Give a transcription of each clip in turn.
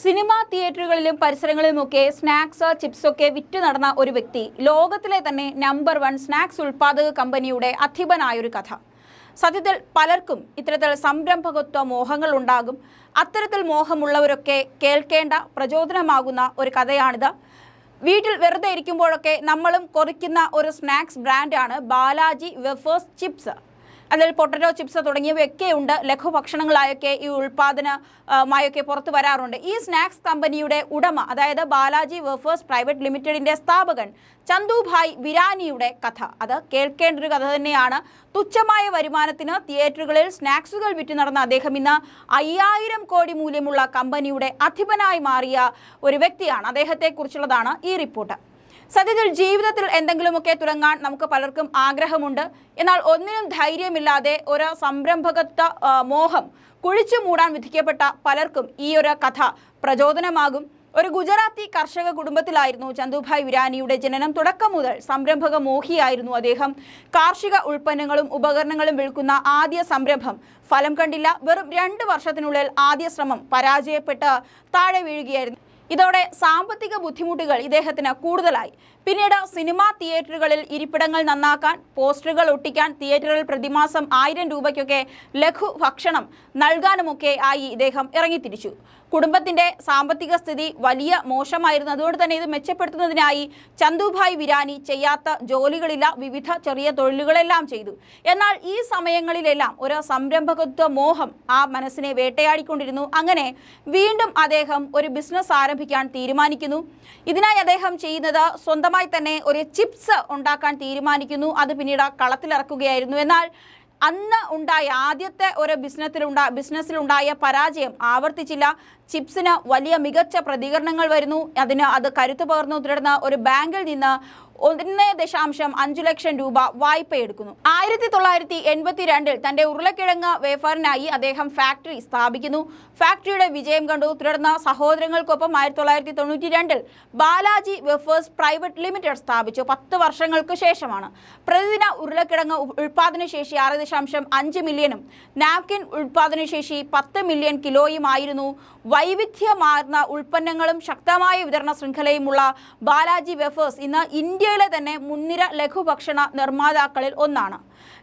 Cinema തിയേറ്ററുകളിലും പരിസരങ്ങളിലുമൊക്കെ snacks ചിപ്സൊക്കെ വിറ്റ് നടന്ന ഒരു വ്യക്തി. ലോകത്തിലെ തന്നെ നമ്പർ വൺ സ്നാക്സ് ഉൽപ്പാദക കമ്പനിയുടെ അധിപനായൊരു കഥ. സത്യത്തിൽ പലർക്കും ഇത്തരത്തിൽ സംരംഭകത്വ മോഹങ്ങൾ ഉണ്ടാകും. അത്തരത്തിൽ മോഹമുള്ളവരൊക്കെ കേൾക്കേണ്ട പ്രചോദനമാകുന്ന ഒരു കഥയാണിത്. വീട്ടിൽ വെറുതെ ഇരിക്കുമ്പോഴൊക്കെ നമ്മളും കൊറിക്കുന്ന ഒരു സ്നാക്സ് ബ്രാൻഡാണ് ബാലാജി വെഫേഴ്സ് ചിപ്സ്. അതിൽ പൊട്ടറ്റോ ചിപ്സ് തുടങ്ങിയവയൊക്കെ ഉണ്ട്. ലഘുഭക്ഷണങ്ങളായൊക്കെ ഈ ഉൽപാദനമായൊക്കെ പുറത്തു വരാറുണ്ട്. ഈ സ്നാക്സ് കമ്പനിയുടെ ഉടമ അതായത് ബാലാജി വെഫേഴ്സ് പ്രൈവറ്റ് ലിമിറ്റഡിന്റെ സ്ഥാപകൻ ചന്തുഭായ് വിരാനിയുടെ കഥ. അത് കേൾക്കേണ്ട ഒരു കഥ തന്നെയാണ്. തുച്ഛമായ വരുമാനത്തിന് തിയേറ്ററുകളിൽ സ്നാക്സുകൾ വിറ്റ് നടന്ന അദ്ദേഹം ഇന്ന് അയ്യായിരം കോടി മൂല്യമുള്ള കമ്പനിയുടെ അധിപനായി മാറിയ ഒരു വ്യക്തിയാണ്. അദ്ദേഹത്തെക്കുറിച്ചുള്ളതാണ് ഈ റിപ്പോർട്ട്. സത്യത്തിൽ ജീവിതത്തിൽ എന്തെങ്കിലുമൊക്കെ തുടങ്ങാൻ നമുക്ക് പലർക്കും ആഗ്രഹമുണ്ട്. എന്നാൽ ഒന്നിനും ധൈര്യമില്ലാതെ ഒരു സംരംഭകത്വ മോഹം കുഴിച്ചു മൂടാൻ വിധിക്കപ്പെട്ട പലർക്കും ഈ ഒരു കഥ പ്രചോദനമാകും. ഒരു ഗുജറാത്തി കർഷക കുടുംബത്തിലായിരുന്നു ചന്തുഭായ് വിരാനിയുടെ ജനനം. തുടക്കം മുതൽ സംരംഭക മോഹിയായിരുന്നു അദ്ദേഹം. കാർഷിക ഉൽപ്പന്നങ്ങളും ഉപകരണങ്ങളും വിൽക്കുന്ന ആദ്യ സംരംഭം ഫലം കണ്ടില്ല. വെറും രണ്ട് വർഷത്തിനുള്ളിൽ ആദ്യ ശ്രമം പരാജയപ്പെട്ട് താഴെ വീഴുകയായിരുന്നു. ഇതോടെ സാമ്പത്തിക ബുദ്ധിമുട്ടുകൾ ഇദ്ദേഹത്തിന് കൂടുതലായി. പിന്നീട് സിനിമാ തിയേറ്ററുകളിൽ ഇരിപ്പിടങ്ങൾ നന്നാക്കാൻ പോസ്റ്ററുകൾ ഒട്ടിക്കാൻ തിയേറ്ററിൽ പ്രതിമാസം ആയിരം രൂപയ്ക്കൊക്കെ ലഘു ഭക്ഷണം നൽകാനുമൊക്കെ ആയി ഇദ്ദേഹം ഇറങ്ങിത്തിരിച്ചു. കുടുംബത്തിന്റെ സാമ്പത്തിക സ്ഥിതി വലിയ മോശമായിരുന്നു. അതുകൊണ്ട് തന്നെ ഇത് മെച്ചപ്പെടുത്തുന്നതിനായി ചന്തുഭായ് വിരാനി ചെയ്യാത്ത ജോലികളില്ല. വിവിധ ചെറിയ തൊഴിലുകളെല്ലാം ചെയ്തു. എന്നാൽ ഈ സമയങ്ങളിലെല്ലാം ഒരു സംരംഭകത്വ മോഹം ആ മനസ്സിനെ വേട്ടയാടിക്കൊണ്ടിരുന്നു. അങ്ങനെ വീണ്ടും അദ്ദേഹം ഒരു ബിസിനസ് ആരംഭിക്കാൻ തീരുമാനിക്കുന്നു. ഇതിനായി അദ്ദേഹം ചെയ്യുന്നത് സ്വന്തമായി തന്നെ ഒരു ചിപ്സ് ഉണ്ടാക്കാൻ തീരുമാനിക്കുന്നു. അത് പിന്നീട് കളത്തിലിറക്കുകയായിരുന്നു. എന്നാൽ അന്ന് ഉണ്ടായ ആദ്യത്തെ ഒരു ബിസിനസ്സിലുണ്ടാ ബിസിനസ്സിലുണ്ടായ പരാജയം ആവർത്തിച്ചില്ല. ചിപ്സിന് വലിയ മികച്ച പ്രതികരണങ്ങൾ വരുന്നു. അതിന് അത് കരുത്തു പകർന്നു. തുടർന്ന് ഒരു ബാങ്കിൽ നിന്ന് ഒന്ന് ദശാംശം അഞ്ചു ലക്ഷം രൂപ വായ്പ എടുക്കുന്നു ആയിരത്തി തൊള്ളായിരത്തി എൺപത്തി രണ്ടിൽ തന്റെ ഉരുളക്കിഴങ്ങ് വേഫറിനായി അദ്ദേഹം ഫാക്ടറി സ്ഥാപിക്കുന്നു. ഫാക്ടറിയുടെ വിജയം കണ്ടു. തുടർന്ന് സഹോദരങ്ങൾക്കൊപ്പം ആയിരത്തി തൊള്ളായിരത്തി തൊണ്ണൂറ്റി രണ്ടിൽ ബാലാജി വെഫേഴ്സ് പ്രൈവറ്റ് ലിമിറ്റഡ് സ്ഥാപിച്ചു. പത്ത് വർഷങ്ങൾക്ക് ശേഷമാണ്. പ്രതിദിന ഉരുളക്കിഴങ്ങ് ഉൽപാദനശേഷി ആറ് ദശാംശം അഞ്ച് മില്യണും നാപ്കിൻ ഉൽപാദനശേഷി പത്ത് മില്യൺ കിലോയുമായിരുന്നു. വൈവിധ്യമാർന്ന ഉൽപ്പന്നങ്ങളും ശക്തമായ വിതരണ ശൃംഖലയുമുള്ള ബാലാജി വെഫേഴ്സ് ഇന്ന് ഇന്ത്യയിലെ തന്നെ മുൻനിര ലഘുഭക്ഷണ നിർമ്മാതാക്കളിൽ ഒന്നാണ്.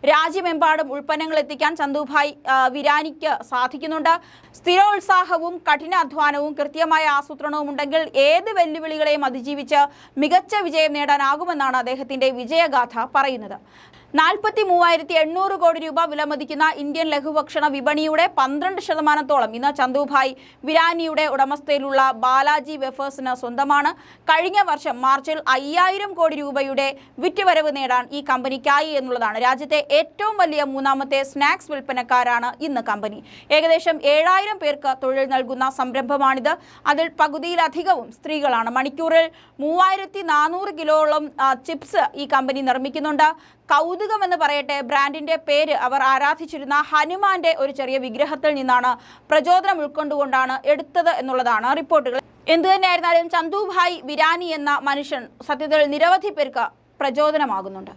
രാജ്യമെമ്പാടും ഉൽപ്പന്നങ്ങൾ എത്തിക്കാൻ ചന്തുഭായ് വിരാനിക്ക് സാധിക്കുന്നുണ്ട്. സ്ഥിരോത്സാഹവും കഠിനാധ്വാനവും കൃത്യമായ ആസൂത്രണവും ഉണ്ടെങ്കിൽ ഏത് വെല്ലുവിളികളെയും അതിജീവിച്ച് മികച്ച വിജയം നേടാനാകുമെന്നാണ് അദ്ദേഹത്തിന്റെ വിജയഗാഥ പറയുന്നത്. നാൽപ്പത്തി മൂവായിരത്തി എണ്ണൂറ് കോടി രൂപ വിലമതിക്കുന്ന ഇന്ത്യൻ ലഘുഭക്ഷണ വിപണിയുടെ പന്ത്രണ്ട് ശതമാനത്തോളം ഇന്ന് ചന്തുഭായ് വിരാനിയുടെ ഉടമസ്ഥയിലുള്ള ബാലാജി വെഫേഴ്സിന് സ്വന്തമാണ്. കഴിഞ്ഞ വർഷം മാർച്ചിൽ അയ്യായിരം കോടി രൂപയുടെ വിറ്റുവരവ് നേടാൻ ഈ കമ്പനിക്കായി എന്നുള്ളതാണ്. രാജ്യത്തെ ഏറ്റവും വലിയ മൂന്നാമത്തെ സ്നാക്സ് വിൽപ്പനക്കാരാണ് ഇന്ന് കമ്പനി. ഏകദേശം ഏഴായിരം പേർക്ക് തൊഴിൽ നൽകുന്ന സംരംഭമാണിത്. അതിൽ പകുതിയിലധികവും സ്ത്രീകളാണ്. മണിക്കൂറിൽ മൂവായിരത്തി നാനൂറ് കിലോളം ചിപ്സ് ഈ കമ്പനി നിർമ്മിക്കുന്നുണ്ട്. കൗതുകമെന്ന് പറയട്ടെ ബ്രാൻഡിന്റെ പേര് അവർ ആരാധിച്ചിരുന്ന ഹനുമാന്റെ ഒരു ചെറിയ വിഗ്രഹത്തിൽ നിന്നാണ് പ്രചോദനം ഉൾക്കൊണ്ടുകൊണ്ടാണ് എടുത്തത് എന്നുള്ളതാണ് റിപ്പോർട്ടുകൾ. എന്തു തന്നെയായിരുന്നാലും ചന്തുഭായ് വിരാനി എന്ന മനുഷ്യൻ സത്യത്തിൽ നിരവധി പേർക്ക് പ്രചോദനമാകുന്നുണ്ട്.